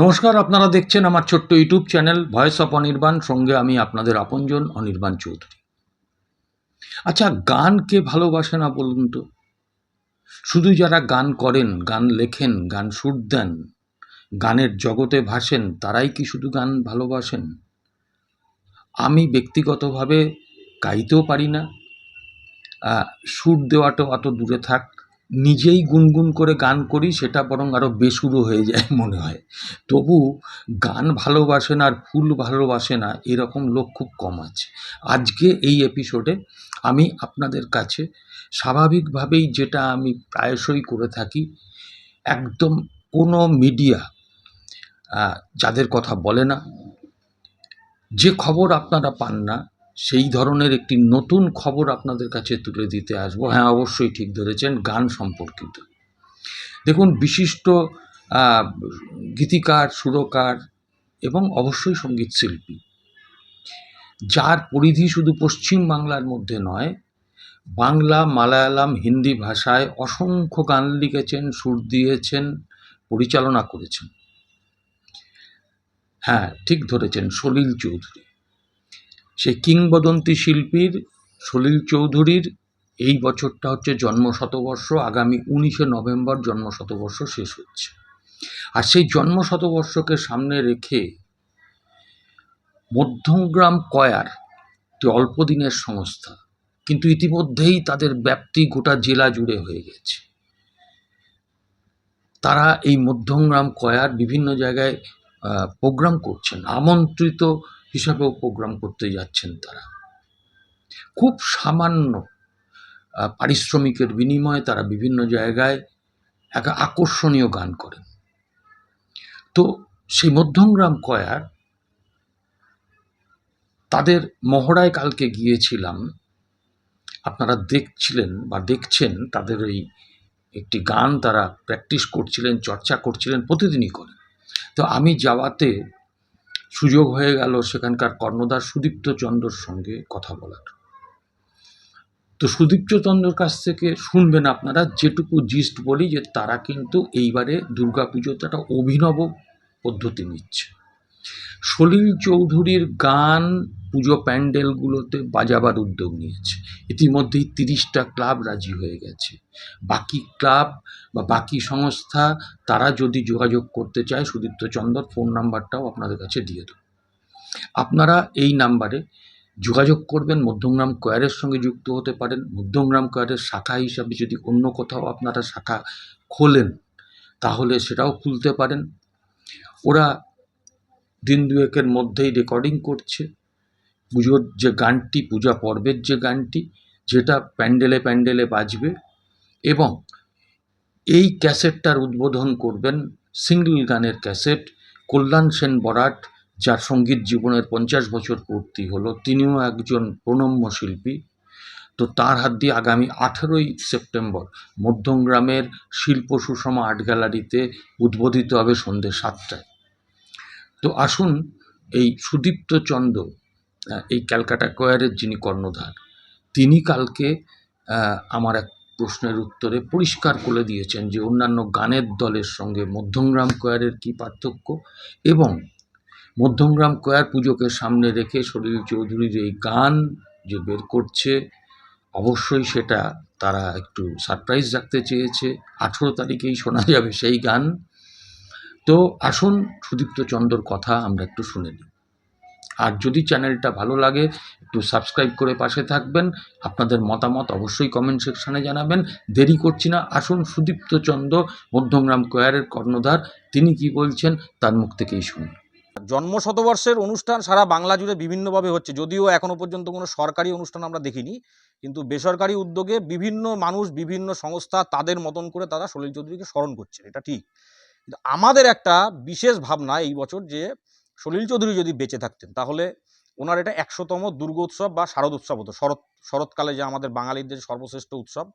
নমস্কার, আপনারা দেখছেন আমার ছোট্ট YouTube channel voice of Anirban. সঙ্গে আমি আপনাদের আপনজন, অনির্বাণ চৌধুরী। আচ্ছা গান কে ভালোবাসে না বলুন তো? শুধু যারা গান করেন, গান লেখেন, গান সুর দেন, গানের জগতে ভাসেন, তারাই কি শুধু গান ভালোবাসেন? আমি ব্যক্তিগতভাবে গাইতেও পারি না। সুর দেওয়াটা অত দূরে থাক নিজেই গুনগুন করে গান করি, সেটা বরং আরও বেসুরো হয়ে যায় মনে হয়। তবু গান ভালোবাসে না আর ফুল ভালোবাসে না, এরকম লোক খুব কম আছে। আজকে এই এপিসোডে আমি আপনাদের কাছে স্বাভাবিকভাবেই যেটা আমি প্রায়শই করে থাকি, একদম কোনো মিডিয়া যাদের কথা বলে না, যে খবর আপনারা পান না সেই ধরনের একটি নতুন খবর আপনাদের কাছে তুলে দিতে আসব। হ্যাঁ অবশ্যই ঠিক ধরেছেন, গান সম্পর্কিত। দেখুন, বিশিষ্ট গীতিকার, সুরকার এবং অবশ্যই সংগীত শিল্পী। যার পরিধি শুধু পশ্চিম বাংলার মধ্যে নয়, বাংলা, মালায়ালাম, হিন্দি ভাষায় অসংখ্য গান লিখেছেন, সুর দিয়েছেন, পরিচালনা করেছেন। হ্যাঁ ঠিক ধরেছেন, সলিল চৌধুরী। সেই কিংবদন্তি শিল্পীর সলিল চৌধুরীর এই বছরটা হচ্ছে জন্ম শতবর্ষ আগামী উনিশে নভেম্বর জন্ম শতবর্ষ শেষ হচ্ছে। আর সেই জন্ম শতবর্ষকে সামনে রেখে মধ্যমগ্রাম কয়ার একটি অল্প দিনের সংস্থা, কিন্তু ইতিমধ্যেই তাদের ব্যাপ্তি গোটা জেলা জুড়ে হয়ে গেছে। তারা এই মধ্যমগ্রাম কয়ার বিভিন্ন জায়গায় প্রোগ্রাম করছেন, আমন্ত্রিত হিসাবেও প্রোগ্রাম করতে যাচ্ছেন তারা। খুব সামান্য পারিশ্রমিকের বিনিময়ে তারা বিভিন্ন জায়গায় এক আকর্ষণীয় গান করেন। তো সেই মধ্যমগ্রাম কয়ার তাদের মহড়ায় কালকে গিয়েছিলাম। আপনারা দেখছিলেন বা দেখছেন তাদের ওই একটি গান তারা প্র্যাকটিস করছিলেন, চর্চা করছিলেন, প্রতিদিনই করেন তো আমি যাওয়াতে সুযোগ হয়ে গেল সেখানকার কর্ণধার সুদীপ্ত চন্দ্রর সঙ্গে কথা বলার। তো সুদীপ্ত চন্দ্রর কাছ থেকে শুনবেন আপনারা, যেটুকু জিস্ট বলি যে তারা কিন্তু এইবারে দুর্গাপুজোতে একটা অভিনব পদ্ধতি নিচ্ছে। সলিল চৌধুরীর গান পুজো প্যান্ডেলগুলোতে বাজাবার উদ্যোগ নিয়েছে। ইতিমধ্যেই তিরিশটা ক্লাব রাজি হয়ে গেছে। বাকি ক্লাব বা বাকি সংস্থা, তারা যদি যোগাযোগ করতে চায়, সুদীপ্ত চন্দর ফোন নাম্বারটাও আপনাদের কাছে দিয়ে দেবো। আপনারা এই নাম্বারে যোগাযোগ করবেন, মধ্যমগ্রাম কয়ারের সঙ্গে যুক্ত হতে পারেন। মধ্যমগ্রাম কয়ারের শাখা হিসাবে যদি অন্য কোথাও আপনারা শাখা খোলেন, তাহলে সেটাও খুলতে পারেন। ওরা দিন দুয়েকের মধ্যেই রেকর্ডিং করছে। পুজোর যে গানটি, পূজা পর্বের যে গানটি, যেটা প্যান্ডেলে প্যান্ডেলে বাজবে এবং এই ক্যাসেটটার উদ্বোধন করবেন সিঙ্গল গানের ক্যাসেট কল্যাণ সেন বরাট, যার সংগীত জীবনের পঞ্চাশ বছর পূর্তি হলো। তিনিও একজন প্রণম্য শিল্পী। তো তার হাত দিয়ে আগামী আঠেরোই সেপ্টেম্বর মধ্যমগ্রামের শিল্প সুষমা আর্ট গ্যালারিতে উদ্বোধিত হবে সন্ধ্যে সাতটায়। তো আসুন এই সুদীপ্ত চন্দ্র এই ক্যালকাটা কোয়ারের যিনি কর্ণধার, তিনি কালকে আমার এক প্রশ্নের উত্তরে পরিষ্কার করে দিয়েছেন যে অন্যান্য গানের দলের সঙ্গে মধ্যমগ্রাম কোয়ারের কী পার্থক্য এবং মধ্যমগ্রাম কোয়ার পুজোকে সামনে রেখে সলিল চৌধুরীর এই গান যে বের করছে, অবশ্যই সেটা তারা একটু সারপ্রাইজ রাখতে চেয়েছে। আঠেরো তারিখেই শোনা যাবে সেই গান। তো আসুন সুদীপ্ত চন্দ্রর কথা আমরা একটু শুনে নিই। আর যদি চ্যানেলটা ভালো লাগে, একটু সাবস্ক্রাইব করে পাশে থাকবেন। আপনাদের মতামত অবশ্যই কমেন্ট সেকশনে জানাবেন। দেরি করছি না, আসুন সুদীপ্ত চন্দ্র, মধ্যমগ্রাম কোয়ারের কর্ণধার। তিনি কি বলছেন, তার মুখ থেকেই শুনি জন্ম শতবর্ষের অনুষ্ঠান সারা বাংলা জুড়ে বিভিন্নভাবে হচ্ছে। যদিও এখনও পর্যন্ত কোনো সরকারি অনুষ্ঠান আমরা দেখিনি, কিন্তু বেসরকারি উদ্যোগে বিভিন্ন মানুষ, বিভিন্ন সংস্থা তাদের মতন করে তারা সলিল চৌধুরীকে স্মরণ করছে এটা ঠিক। আমাদের একটা বিশেষ ভাবনা এই বছর যে সলিল চৌধুরী যদি বেঁচে থাকতেন, তাহলে ওনার এটা একশোতম দুর্গোৎসব বা শারদ উৎসব হতো। শরৎ, শরৎকালে যে আমাদের বাঙালিদের সর্বশ্রেষ্ঠ উৎসব,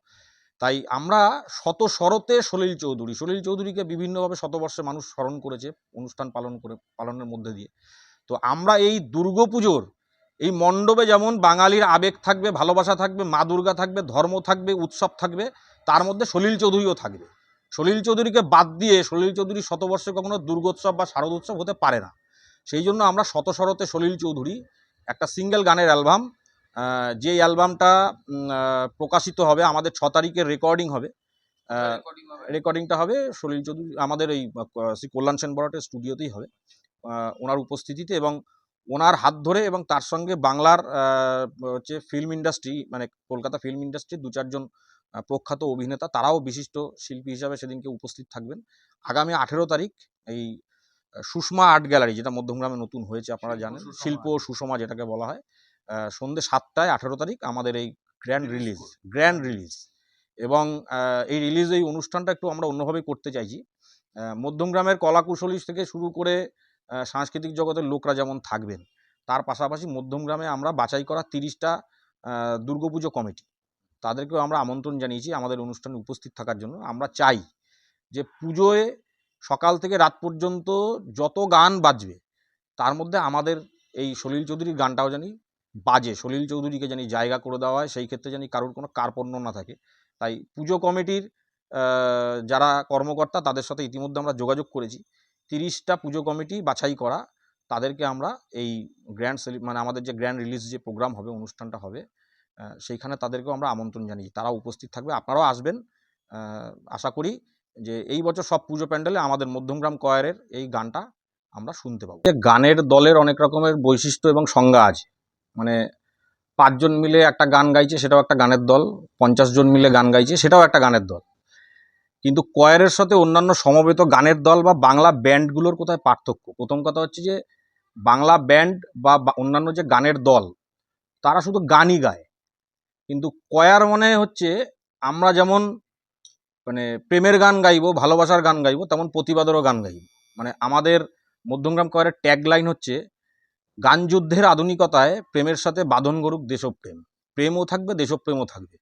তাই আমরা শত শরতে সলিল চৌধুরী, সলিল চৌধুরীকে বিভিন্নভাবে শতবর্ষে মানুষ স্মরণ করেছে, অনুষ্ঠান পালন করে, পালনের মধ্যে দিয়ে। তো আমরা এই দুর্গাপুজোর এই মণ্ডপে যেমন বাঙালির আবেগ থাকবে, ভালোবাসা থাকবে, মা দুর্গা থাকবে, ধর্ম থাকবে, উৎসব থাকবে, তার মধ্যে সলিল চৌধুরীও থাকবে। সলিল চৌধুরীকে বাদ দিয়ে সলিল চৌধুরী শতবর্ষে কখনো দুর্গোৎসব বা শারদ উৎসব হতে পারে না। সেই জন্য আমরা শত শরতে সলিল চৌধুরী একটা সিঙ্গেল গানের অ্যালবাম যে অ্যালবামটা প্রকাশিত হবে আমাদের ছ তারিখের রেকর্ডিং হবে রেকর্ডিংটা হবে সলিল চৌধুরী আমাদের এই শ্রী কল্যাণ সেন বরাটের স্টুডিওতেই হবে ওনার উপস্থিতিতে এবং ওনার হাত ধরে এবং তার সঙ্গে বাংলার হচ্ছে ফিল্ম ইন্ডাস্ট্রি মানে কলকাতা ফিল্ম ইন্ডাস্ট্রির দু চারজন প্রখ্যাত অভিনেতা তারাও বিশিষ্ট শিল্পী হিসাবে সেদিনকে উপস্থিত থাকবেন। আগামী আঠেরো তারিখ এই সুষমা আর্ট গ্যালারি যেটা মধ্যমগ্রামে নতুন হয়েছে আপনারা জানেন। শিল্প সুষমা যেটাকে বলা হয়। সন্ধ্যে সাতটায় আঠেরো তারিখ আমাদের এই গ্র্যান্ড রিলিজ গ্র্যান্ড রিলিজ এবং এই রিলিজ এই অনুষ্ঠানটা একটু আমরা অন্যভাবে করতে চাইছি। মধ্যমগ্রামের কলাকুশলী থেকে শুরু করে সাংস্কৃতিক জগতের লোকরা যেমন থাকবেন তার পাশাপাশি মধ্যমগ্রামে আমরা বাছাই করা তিরিশটা দুর্গাপুজো কমিটি। তাদেরকেও আমরা আমন্ত্রণ জানিয়েছি আমাদের অনুষ্ঠানে উপস্থিত থাকার জন্য। আমরা চাই যে পুজোয় সকাল থেকে রাত পর্যন্ত যত গান বাজবে, তার মধ্যে আমাদের এই সলিল চৌধুরীর গানটাও জানি বাজে। সলিল চৌধুরীকে জানি জায়গা করে দেওয়া হয়, সেই ক্ষেত্রে জানি কারোর কোনো কার্পণ্য না থাকে। তাই পুজো কমিটির যারা কর্মকর্তা, তাদের সাথে ইতিমধ্যে আমরা যোগাযোগ করেছি। তিরিশটা পুজো কমিটি বাছাই করা, তাদেরকে আমরা এই গ্র্যান্ড মানে আমাদের যে গ্র্যান্ড রিলিজ যে প্রোগ্রাম হবে, অনুষ্ঠানটা হবে সেইখানে তাদেরকেও আমরা আমন্ত্রণ জানিয়েছি। তারা উপস্থিত থাকবে। আপনারাও আসবেন আশা করি যে এই বছর সব পুজো প্যান্ডেলে আমাদের মধ্যমগ্রাম কয়ারের এই গানটা আমরা শুনতে পাবো। গানের দলের অনেক রকমের বৈশিষ্ট্য এবং সংজ্ঞা আছে। মানে পাঁচজন মিলে একটা গান গাইছে, সেটাও একটা গানের দল। পঞ্চাশ জন মিলে গান গাইছে, সেটাও একটা গানের দল। কিন্তু কয়ারের সাথে অন্যান্য সমবেত গানের দল বা বাংলা ব্যান্ডগুলোর কোথায় পার্থক্য? প্রথম কথা হচ্ছে যে, বাংলা ব্যান্ড বা অন্যান্য যে গানের দল, তারা শুধু গানই গায়। কিন্তু কয়ার মানে হচ্ছে আমরা যেমন মানে প্রেমের গান গাইবো, ভালোবাসার গান গাইবো, তেমন প্রতিবাদেরও গান গাইবো। মানে আমাদের মধ্যমগ্রাম কয়ারের ট্যাগ লাইন হচ্ছে গান যুদ্ধের আধুনিকতায় প্রেমের সাথে বাঁধন গরুক দেশপ্রেম। প্রেমও থাকবে, দেশপ্রেমও থাকবে।